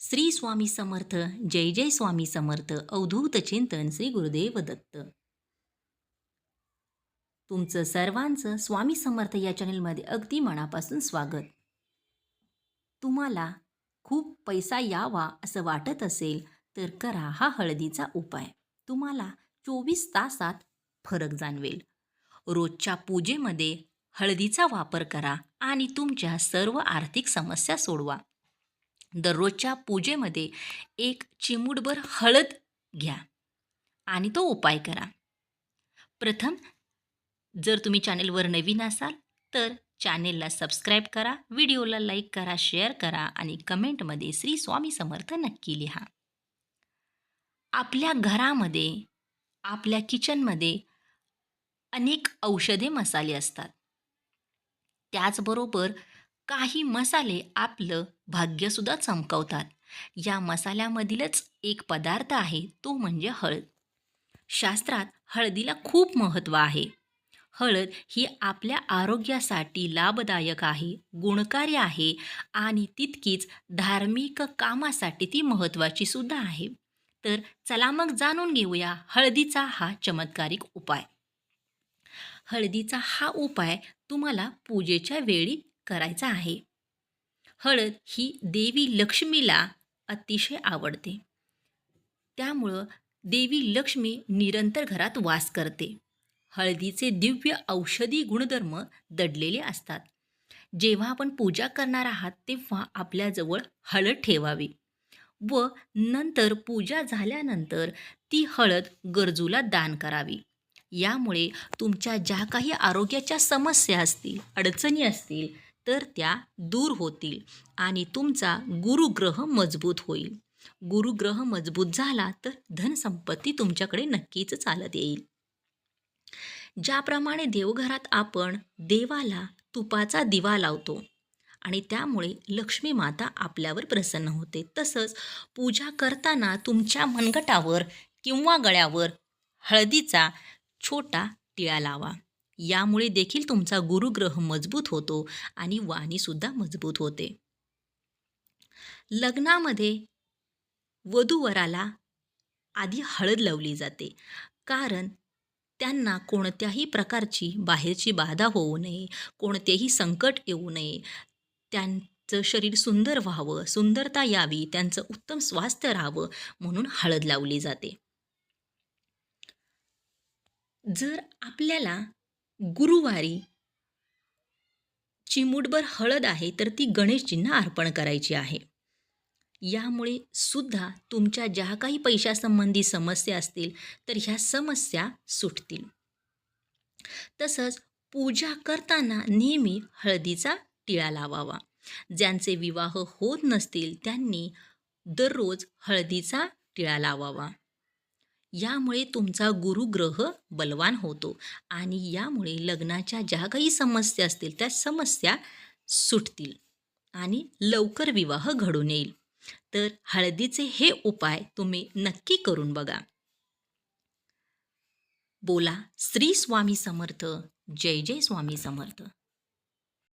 श्री स्वामी समर्थ जय जय स्वामी समर्थ अवधूत चिंतन श्री गुरुदेव दत्त. तुमचं सर्वांचं स्वामी समर्थ या चॅनलमध्ये अगदी मनापासून स्वागत. तुम्हाला खूप पैसा यावा असं वाटत असेल तर करा हा हळदीचा उपाय. तुम्हाला चोवीस तासात फरक जाणवेल. रोजच्या पूजेमध्ये हळदीचा वापर करा आणि तुमच्या सर्व आर्थिक समस्या सोडवा. दररोजच्या पूजेमध्ये एक चिमूटभर हळद घ्या आणि तो उपाय करा. प्रथम जर तुम्ही चॅनेलवर नवीन असाल तर चॅनेलला सबस्क्राईब करा व्हिडिओला लाईक करा शेअर करा आणि कमेंटमध्ये श्री स्वामी समर्थ नक्की लिहा. आपल्या घरामध्ये आपल्या किचनमध्ये अनेक औषधे मसाले असतात. त्याचबरोबर काही मसाले आपलं भाग्यसुद्धा चमकवतात. या मसाल्यामधीलच एक पदार्थ आहे तो म्हणजे हळद. शास्त्रात हळदीला खूप महत्त्व आहे. हळद ही आपल्या आरोग्यासाठी लाभदायक आहे गुणकारी आहे आणि तितकीच धार्मिक कामासाठी ती महत्त्वाची सुद्धा आहे. तर चला मग जाणून घेऊया हळदीचा हा चमत्कारिक उपाय. हळदीचा हा उपाय तुम्हाला पूजेच्या वेळी करायचा आहे. हळद ही देवी लक्ष्मीला अतिशय आवडते. त्यामुळं देवी लक्ष्मी निरंतर घरात वास करते. हळदीचे दिव्य औषधी गुणधर्म दडलेले असतात. जेव्हा आपण पूजा करणार आहात तेव्हा आपल्याजवळ हळद ठेवावी व नंतर पूजा झाल्यानंतर ती हळद गरजूला दान करावी. यामुळे तुमच्या ज्या काही आरोग्याच्या समस्या असतील अडचणी असतील तर त्या दूर होतील आणि तुमचा गुरुग्रह मजबूत होईल. गुरुग्रह मजबूत झाला तर धनसंपत्ती तुमच्याकडे नक्कीच चालत येईल. ज्याप्रमाणे देवघरात आपण देवाला तुपाचा दिवा लावतो आणि त्यामुळे लक्ष्मी माता आपल्यावर प्रसन्न होते. तसंच पूजा करताना तुमच्या मनगटावर किंवा गळ्यावर हळदीचा छोटा टिळा लावा. यामुळे देखील तुमचा गुरुग्रह मजबूत होतो आणि वाणीसुद्धा मजबूत होते. लग्नामध्ये वधूवराला आधी हळद लावली जाते कारण त्यांना कोणत्याही प्रकारची बाहेरची बाधा होऊ नये कोणतेही संकट येऊ नये. त्यांचं शरीर सुंदर व्हावं सुंदरता यावी त्यांचं उत्तम स्वास्थ्य राहावं म्हणून हळद लावली जाते. जर आपल्याला गुरुवारी चिमूटभर हळद आहे तर ती गणेशजींना अर्पण करायची आहे. यामुळे सुद्धा तुमच्या ज्या काही पैशासंबंधी समस्या असतील तर ह्या समस्या सुटतील. तसंच पूजा करताना नेहमी हळदीचा टिळा लावावा. ज्यांचे विवाह होत नसतील त्यांनी दररोज हळदीचा टिळा लावावा. यामुळे तुमचा गुरुग्रह बलवान होतो. आणि यामुळे लग्नाच्या ज्या काही समस्या असतील त्या समस्या सुटतील आणि लवकर विवाह घडून येईल. तर हळदीचे हे उपाय तुम्ही नक्की करून बघा. बोला श्री स्वामी समर्थ. जय जय स्वामी समर्थ.